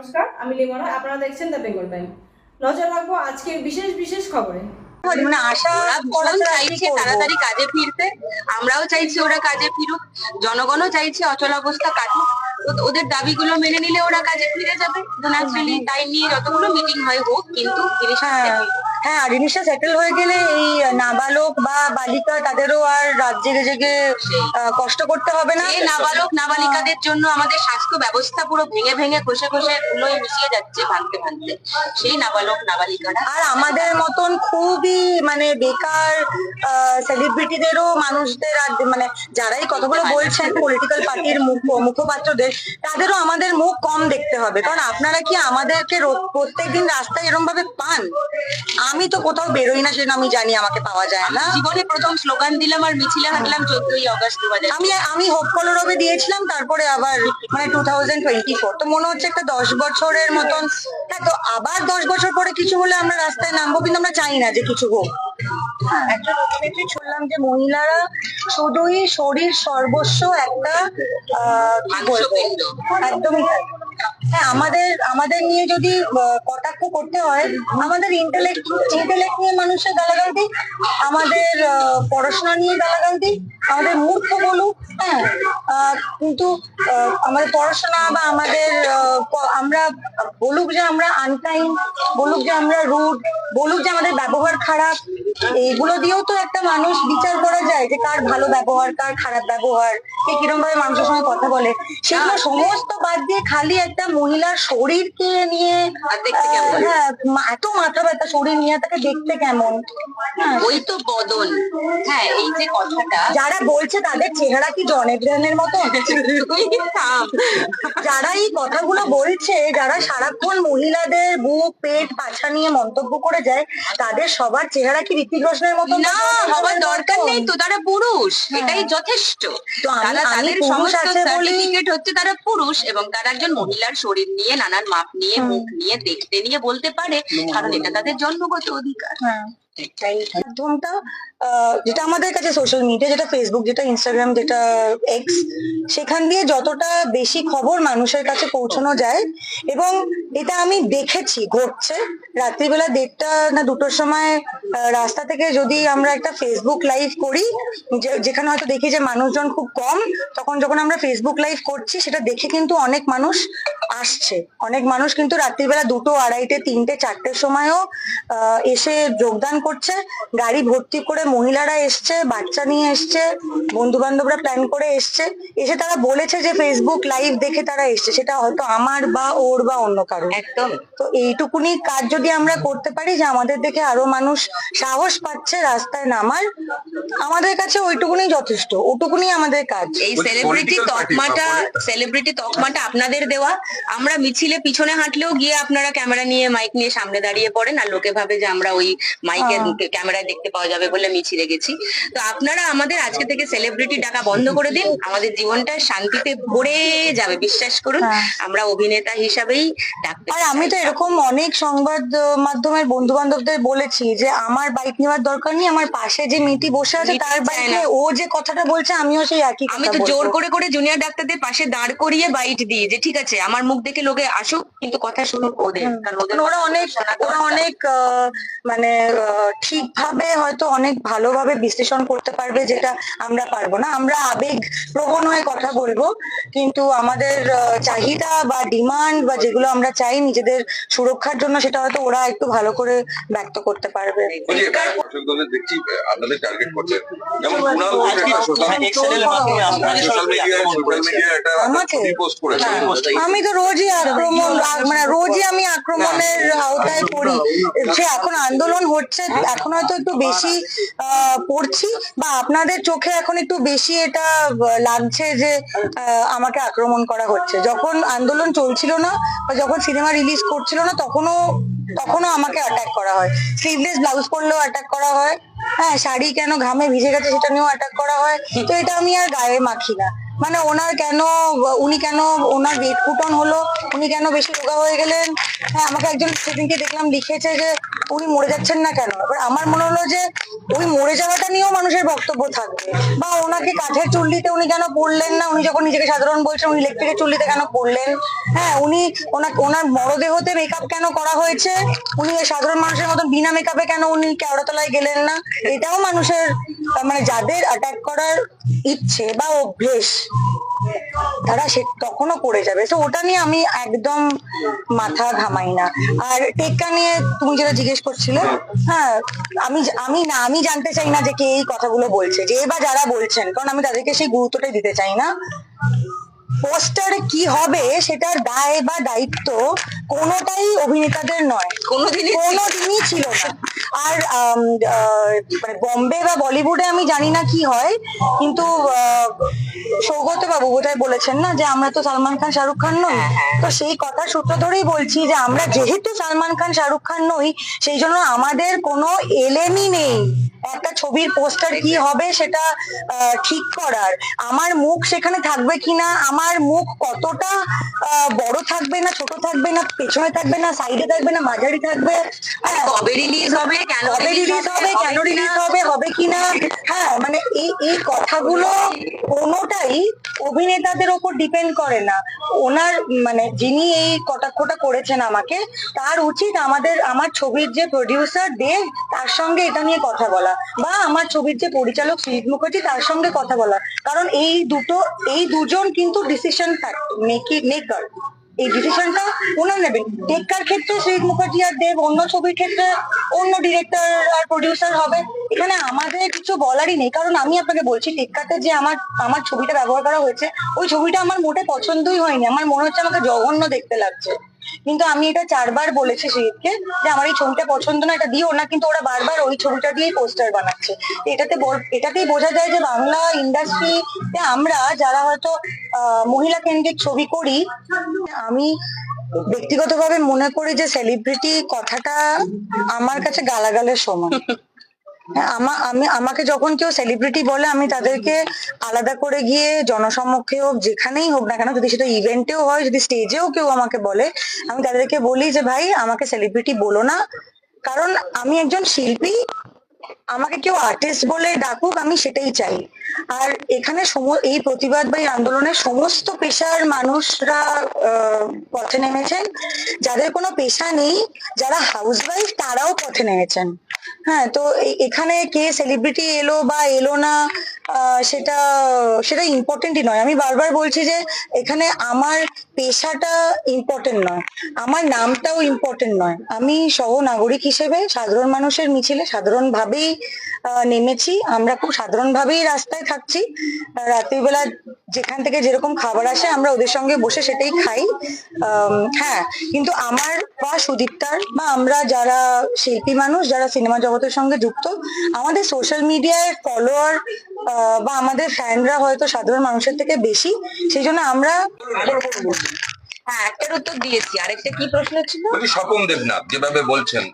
নমস্কার আমি লিমনা আপনারা দেখছেন দ্য বেঙ্গল টাইম নজর রাখব আজকের বিশেষ বিশেষ খবরে। মানে আশা ওরা চাইছে তাড়াতাড়ি কাজে ফিরতে। আমরাও চাইছি ওরা কাজে ফিরুক। জনগণও চাইছে অচল অবস্থা কাটুক। ও- ওদের দাবিগুলো মেনে নিলে ওরা কাজে ফিরে যাবে। ন্যাচারালি তাই নিয়ে যতগুলো মিটিং হয় হোক কিন্তু জিনিসটা হ্যাঁ জিনিসটা সেটেল হয়ে গেলে এই নাবালক বা বালিকা তাদেরও আর রাত জেগে জেগে কষ্ট করতে হবে না। নাবালক নাবালিকাদের জন্য আমাদের স্বাস্থ্য ব্যবস্থা পুরো ভেঙে ভেঙে ধুলোয় মিশিয়ে যাচ্ছে ভাঙতে ভাঙতে। সেই নাবালক নাবালিকারা। আর আমাদের মতন খুবই মানে বেকার সেলিব্রিটিদেরও মানুষদের আর মানে যারাই কথাগুলো বলছেন পলিটিক্যাল পার্টির মুখপাত্রদের তাদেরও আমাদের মুখ কম দেখতে হবে। কারণ আপনারা কি আমাদেরকে প্রত্যেকদিন রাস্তায় এরকম ভাবে পান? আমি তো কোথাও বেরোই না সেটা আমি জানি আমাকে পাওয়া যায় না। জীবনে প্রথম স্লোগান দিলাম আর মিছিলে হাঁটলাম চোদ্দই অগস্ট দু আমি আমি হোপ কলরবে দিয়েছিলাম তারপরে আবার মানে টু থাউজেন্ড টোয়েন্টি ফোর তো মনে হচ্ছে একটা দশ বছরের মতন হ্যাঁ তো আবার দশ বছর পরে কিছু হলে আমরা রাস্তায় নামবো কিন্তু আমরা চাই না যে কিছু হোক। একটা ডকুমেন্টারি শুনলাম যে মহিলারা শুধুই শরীর সর্বস্ব একটা আহ, কি বলব? একদমই। হ্যাঁ আমাদের আমাদের নিয়ে যদি কটাক্ষ করতে হয়, আমাদের ইন্টেলেক্ট ইন্টেলেক্ট নিয়ে মানুষের গালাগাল দিক আমাদের পড়াশোনা নিয়ে গালাগাল দিক আমাদের মূর্খ বলুক হ্যাঁ কিন্তু আমাদের পড়াশোনা বা আমাদের আমরা বলুক যে আমরা আনটাইম বলুক যে আমরা রুড বলুক যে আমাদের ব্যবহার খারাপ এইগুলো দিয়েও তো একটা মানুষ বিচার করা যায় যে কার ভালো ব্যবহার কার খারাপ ব্যবহার কে কীরকম ভাবে মানুষের সঙ্গে কথা বলে। সেগুলো সমস্ত বাদ দিয়ে খালি একটা মহিলার শরীরকে নিয়ে? হ্যাঁ এত মাথা ব্যথা শরীর নিয়ে তাকে দেখতে কেমন? হ্যাঁ। ওই তো বদল। হ্যাঁ এই যে কথাটা। যারা বলছে তাদের চেহারা কি জন এব্রাহামের মতো যারা এই কথাগুলো বলছে যারা সারাক্ষণ মহিলাদের বুক পেট পাছা নিয়ে মন্তব্য করে যায় তাদের সবার চেহারা কি ঋতিক রোশনের মতো না হবার দরকার নেই তো তারা পুরুষ এটাই যথেষ্ট। তারা তাদের সমস্ত সার্টিফিকেট হচ্ছে তারা পুরুষ এবং তারা একজন মহিলার শরীর নিয়ে নানান মাপ নিয়ে মুখ নিয়ে দেখতে নিয়ে বলতে পারে কারণ এটা তাদের জন্মগত অধিকার। হ্যাঁ। মাধ্যমটা যেটা আমাদের কাছে সোশ্যাল মিডিয়া যেটা ফেসবুক যেটা ইনস্টাগ্রাম যেটা এক্স সেখান দিয়ে যতটা বেশি খবর মানুষের কাছে পৌঁছানো যায় এবং এটা আমি দেখেছি ঘটছে। রাত্রিবেলা দেড়টা না দুটোর সময় রাস্তা থেকে যদি আমরা একটা ফেসবুক লাইভ করি যেখানে হয়তো দেখি যে মানুষজন খুব কম, তখন যখন আমরা ফেসবুক লাইভ করছি, সেটা দেখে কিন্তু অনেক মানুষ আসছে। অনেক মানুষ কিন্তু রাত্রিবেলা দুটো, আড়াইটে, তিনটে, চারটের সময়ও এসে যোগদান করছে গাড়ি ভর্তি করে মহিলারা এসছে বাচ্চা নিয়ে এসছে বন্ধু বান্ধবরা প্ল্যান করে এসছে। এসে তারা বলেছে যে ফেসবুক লাইভ দেখে তারা এসছে। সেটা হয়তো আমার বা ওর বা অন্য কারও একদম। তো এইটুকুনি কাজ যদি আমরা করতে পারি যে আমাদের দেখে আরও মানুষ সাহস পাচ্ছে রাস্তায় নামার আমাদের কাছে ওইটুকুনি যথেষ্ট। ওটুকুনি আমাদের কাজ। এই সেলিব্রিটি তকমাটা সেলিব্রিটি তকমাটা আপনাদের দেওয়া। আমরা মিছিলে পিছনে হাঁটলেও গিয়ে আপনারা ক্যামেরা নিয়ে মাইক নিয়ে সামনে দাঁড়িয়ে পড়েন আর লোকে ভাবে যে আমরা ওই মাইকের ক্যামেরায় দেখতে পাওয়া যাবে বলে মিছিলে গেছি। তো আপনারা আমাদের আজকে থেকে সেলিব্রিটি ডাকা বন্ধ করে দিন। আমাদের জীবনটা শান্তিতে ভরে যাবে বিশ্বাস করুন। হ্যাঁ। আমরা অভিনেতা হিসাবেই ডাকতে আর আমি তো এরকম অনেক সংবাদ মাধ্যমের বন্ধু বান্ধবদের বলেছি যে আমার বাইক নেওয়ার দরকার নেই আমার পাশে যে মিটি বসে আছে তার বাইকে ও যে কথাটা বলছে আমিও সেই একই আমি তো জোর করে করে জুনিয়র ডাক্তারদের পাশে দাঁড় করিয়ে বাইট দিই যে ঠিক আছে আমার মুখ দেখে লোকে আসুক কিন্তু কথা শুনুক ওদের। কারণ ওরা অনেক ওরা অনেক মানে ঠিকভাবে হয়তো অনেক ভালোভাবে বিশ্লেষণ করতে পারবে যেটা আমরা পারব না। আমরা আবেগ প্রবণ হয়ে কথা বলব কিন্তু আমাদের চাহিদা বা ডিমান্ড বা যেগুলো আমরা চাই নিজেদের সুরক্ষার জন্য সেটা হয়তো ওরা একটু ভালো করে ব্যক্ত করতে পারবে। দেখছি আপনাদের টার্গেট যেমন। আমি তো রোজই আক্রমণ মানে রোজই আমি আক্রমণের আওতায় পড়ি। যে এখন আন্দোলন হচ্ছে এখন হয়তো একটু বেশি পড়ছি বা আপনাদের চোখে এখন একটু বেশি এটা লাগছে যে আমাকে আক্রমণ করা হচ্ছে। যখন আন্দোলন চলছিল না বা যখন সিনেমা রিলিজ করছিল না, তখনও তখনও আমাকে অ্যাটাক করা হয়। স্লিভলেস ব্লাউজ পরলেও অ্যাটাক করা হয়। হ্যাঁ শাড়ি কেন ঘামে ভিজে গেছে সেটা নিয়েও অ্যাটাক করা হয়। তো এটা আমি আর গায়ে মাখি না। মানে ওনার কেন, উনি কেন ওনার ওয়েট ফুটন হলো? উনি কেন বেশি রোগা হয়ে গেলেন? হ্যাঁ আমাকে একজন সেদিনকে দেখলাম, লিখেছে যে উনি মরে যাচ্ছেন না কেন? এবার আমার মনে হলো যে ওই মরে যাওয়াটা নিয়েও মানুষের বক্তব্য থাকবে। বা ওনাকে কাঠের চুল্লিতে উনি কেন পড়লেন না? উনি যখন নিজেকে সাধারণ বলছেন, উনি ইলেকট্রিকের চুল্লিতে কেন পড়লেন? হ্যাঁ উনি ওনার ওনার মরদেহতে মেকআপ কেন করা হয়েছে? উনি সাধারণ মানুষের মতন বিনা মেকআপে কেন উনি কেওড়াতলায় গেলেন না? এটাও মানুষের মানে যাদের অ্যাটাক করার ইচ্ছে বা অভ্যেস তারা সে তখনও পড়ে যাবে। তো ওটা নিয়ে আমি একদম মাথা ঘামাই না। আর টেক্কা নিয়ে তুমি যেটা জিজ্ঞেস করছিলে হ্যাঁ আমি আমি না, আমি জানতে চাই না যে কে এই কথাগুলো বলছে। যে বা যারা বলছেন, কারণ আমি তাদেরকে সেই গুরুত্বটাই দিতে চাই না। পোস্টারে কি হবে সেটার দায় বা দায়িত্ব কোনোটাই অভিনেতাদের নয়। কোনোদিনই কোনোদিনই ছিল না। আর মানে বম্বে বা বলিউডে আমি জানি না কি হয় কিন্তু আহ, সৌগত বাবু বোধহয় বলেছেন না যে আমরা তো সালমান খান শাহরুখ খান নই। তো সেই কথা সূত্র ধরেই বলছি যে আমরা যেহেতু সালমান খান শাহরুখ খান নই সেই জন্য আমাদের কোনো এলেমই নেই। একটা ছবির পোস্টার কি হবে সেটা ঠিক করার। আমার মুখ সেখানে থাকবে কিনা আমার মুখ কতটা আহ, বড় থাকবে না ছোট থাকবে না পেছনে থাকবে না সাইডে থাকবে না মাঝারি থাকবে? হ্যাঁ কবে রিলিজ হবে কেন কবে রিলিজ হবে কেন রিলিজ হবে হবে কিনা? এই এই কথাগুলো কোনোটাই অভিনেতাদের ওপর ডিপেন্ড করে না। ওনার মানে যিনি এই কটাক্ষটা করেছেন আমাকে, তার উচিত আমাদের, আমার ছবির যে প্রডিউসার দেব, তার সঙ্গে এটা নিয়ে কথা বলা। বা আমার ছবির যে পরিচালক সুজিত মুখার্জি, তার সঙ্গে কথা বলা। কারণ এই দুটো, এই দুজন কিন্তু ডিসিশন মেকার এই ডিসিশনটা ওনার নেবেন। টেক্কার ক্ষেত্রে সুজিত মুখার্জি আর দেব অন্য ছবির ক্ষেত্রে অন্য ডিরেক্টর আর প্রডিউসার হবে। এখানে আমাদের কিছু বলারই নেই, কারণ আমি আপনাকে বলছি, টেক্কাতে যে আমার আমার ছবিটা ব্যবহার করা হয়েছে, ওই ছবিটা আমার মোটে পছন্দই হয়নি। আমার মনে হচ্ছে আমাকে জঘন্য দেখতে লাগছে। কিন্তু আমি এটা চারবার বলেছি সুজিতকে যে আমার এই ছবিটা পছন্দ না এটা দিও না কিন্তু ওরা বারবার ওই ছবিটা দিয়েই পোস্টার বানাচ্ছে। এটাতে এটাতেই বোঝা যায় যে বাংলা ইন্ডাস্ট্রিতে আমরা যারা হয়তো মহিলা কেন্দ্রিক ছবি করি আমি ব্যক্তিগতভাবে মনে করি যে সেলিব্রিটি কথাটা আমার কাছে গালাগালের সমান। হ্যাঁ, আমা, আমি, আমাকে যখন কেউ সেলিব্রিটি বলে, আমি তাদেরকে আলাদা করে গিয়ে জনসম্মুখে হোক, যেখানেই হোক না কেন, যদি সেটা ইভেন্টেও হয়, যদি স্টেজেও কেউ আমাকে বলে, আমি তাদেরকে বলি যে, ভাই, আমাকে সেলিব্রিটি বলো না। কারণ আমি একজন শিল্পী, আমাকে কেউ আর্টিস্ট বলে ডাকুক, আমি সেটাই চাই। আর এখানে এই প্রতিবাদ বা এই আন্দোলনের সমস্ত পেশার মানুষরা পথে নেমেছেন। যাদের কোনো পেশা নেই, যারা হাউসওয়াইফ তারাও পথে নেমেছেন। হ্যাঁ তো এখানে কে সেলিব্রিটি এলো বা এলো না সেটা সেটা ইম্পর্টেন্টই নয়। আমি বারবার বলছি যে এখানে আমার পেশাটা ইম্পর্টেন্ট নয়। আমার নামটাও ইম্পর্টেন্ট নয়। আমি সহ নাগরিক হিসেবে সাধারণ মানুষের মিছিলে সাধারণভাবেই নেমেছি। আমরা খুব সাধারণভাবেই রাস্তায় থাকছি। রাত্রিবেলা যেখান থেকে যেরকম খাবার আসে, আমরা ওদের সঙ্গে বসে সেটাই খাই। হ্যাঁ কিন্তু আমার বা সুদীপ্তার বা আমরা যারা শিল্পী মানুষ, যারা সিনেমা জগতের সঙ্গে যুক্ত, আমাদের সোশ্যাল মিডিয়ায় ফলোয়ার বা আমাদের ফ্যানরা হয়তো সাধারণ মানুষের থেকে বেশি। সেই জন্য আমরা হ্যাঁ একটার উত্তর দিয়েছি। আরেকটা কি প্রশ্ন ছিল? বলছি স্বপন দেবনাথ যেভাবে বলছেন।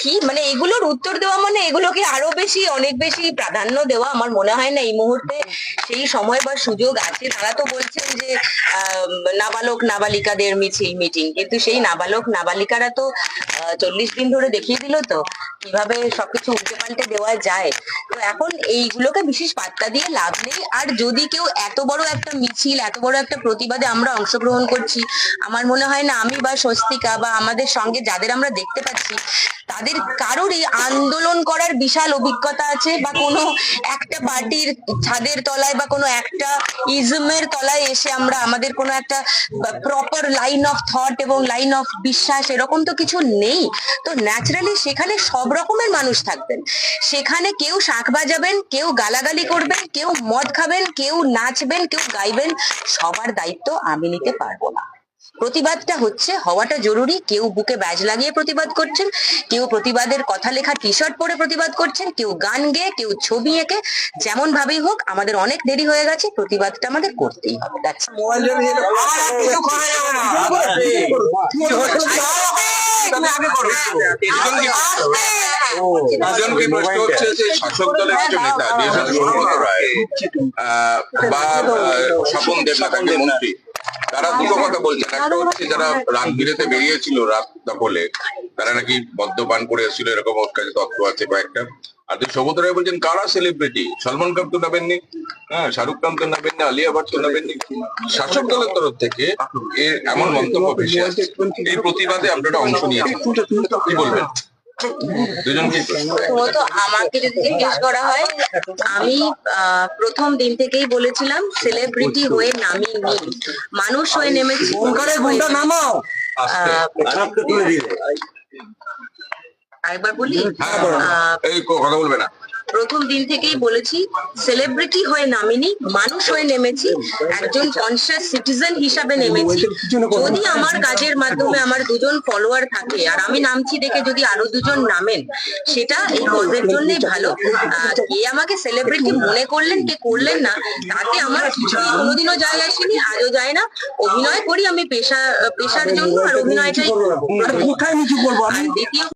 কি? মানে এগুলোর উত্তর দেওয়া মানে এগুলোকে আরও বেশি অনেক বেশি প্রাধান্য দেওয়া আমার মনে হয় না এই মুহূর্তে। সেই সময় বা সুযোগ আছে। তারা তো বলছেন যে আহ, নাবালক নাবালিকাদের মিছিল মিটিং। কিন্তু সেই নাবালক নাবালিকারা তো চল্লিশ দিন ধরে দেখিয়ে দিল তো কীভাবে সবকিছু উল্টে পাল্টে দেওয়া যায়। তো এখন এইগুলোকে বিশেষ পাত্তা দিয়ে লাভ নেই। আর যদি কেউ এত বড় একটা মিছিল এত বড় একটা প্রতিবাদে আমরা অংশগ্রহণ করছি। আমার মনে হয় না আমি বা স্বস্তিকা বা আমাদের সঙ্গে যাদের আমরা দেখতে পাচ্ছি, তাদের কারোরই আন্দোলন করার বিশাল অভিজ্ঞতা আছে বা কোনো একটা পার্টির ছাদের তলায় বা কোনো একটা ইজমের তলায় এসে আমরা আমাদের কোনো একটা প্রপার লাইন অফ থট এবং লাইন অফ বিশ্বাস এরকম তো কিছু নেই। তো ন্যাচারালি সেখানে সব রকমের মানুষ থাকবেন। সেখানে কেউ শাঁখ বাজাবেন, কেউ গালাগালি করবেন, কেউ মদ খাবেন, কেউ নাচবেন, কেউ গাইবেন, সবার দায়িত্ব আমি নিতে পারব না। প্রতিবাদটা হচ্ছে হওয়াটা জরুরি। কেউ বুকে ব্যাজ লাগিয়ে প্রতিবাদ করছেন কেউ প্রতিবাদের কথা লেখা টি শার্ট পরে প্রতিবাদ করছেন কেউ গান গেয়ে কেউ ছবি এঁকে যেমন ভাবেই হোক আমাদের অনেক দেরি হয়ে গেছে প্রতিবাদটা আমাদের করতেই হবে। প্রশ্ন হচ্ছে যে শাসক দলের নেতা বা স্বপন দেবনাথ মন্ত্রী। তারা দুটো কথা বলছেন। একটা হচ্ছে যারা রাত বিরেতে বেরিয়েছিল রাত দখলে তারা নাকি মদ্যপান করে এসেছিল এরকম ওর কাছে তথ্য আছে কয়েকটা আর তুই সৌগত রায় বলছেন কারা সেলিব্রিটি সলমান খান তো নেবেননি হ্যাঁ শাহরুখ খান তো নেবেননি আলিয়া ভাট তো নেবেননি শাসক দলের তরফ থেকে এর এমন মন্তব্য ভেসে আসছে। এই প্রতিবাদে আপনারা অংশ নিয়েছেন। কি বলবেন? প্রথমত আমাকে যদি জিজ্ঞেস করা হয় আমি প্রথম দিন থেকেই বলেছিলাম সেলিব্রিটি হয়ে নামিনি মানুষ হয়ে নেমেছি। আসতে আহ, আরেকবার বলি? হ্যাঁ এই কথা বলবে না। প্রথম দিন থেকেই বলেছি সেলিব্রিটি হয়ে নামিনি মানুষ হয়ে নেমেছি একজন কনসিয়াস সিটিজেন হিসাবে নেমেছি। যদি আমার কাজের মাধ্যমে আমার দুজন ফলোয়ার থাকে আর আমি নামছি দেখে যদি আরও দুজন নামেন সেটা এই কজের জন্যই ভালো। কে আমাকে সেলিব্রিটি মনে করলেন কে করলেন না তাতে আমার কোনোদিনও যায় আসেনি আজও যায় না। অভিনয় করি আমি পেশা পেশার জন্য আর অভিনয়টাই করি। আর দ্বিতীয়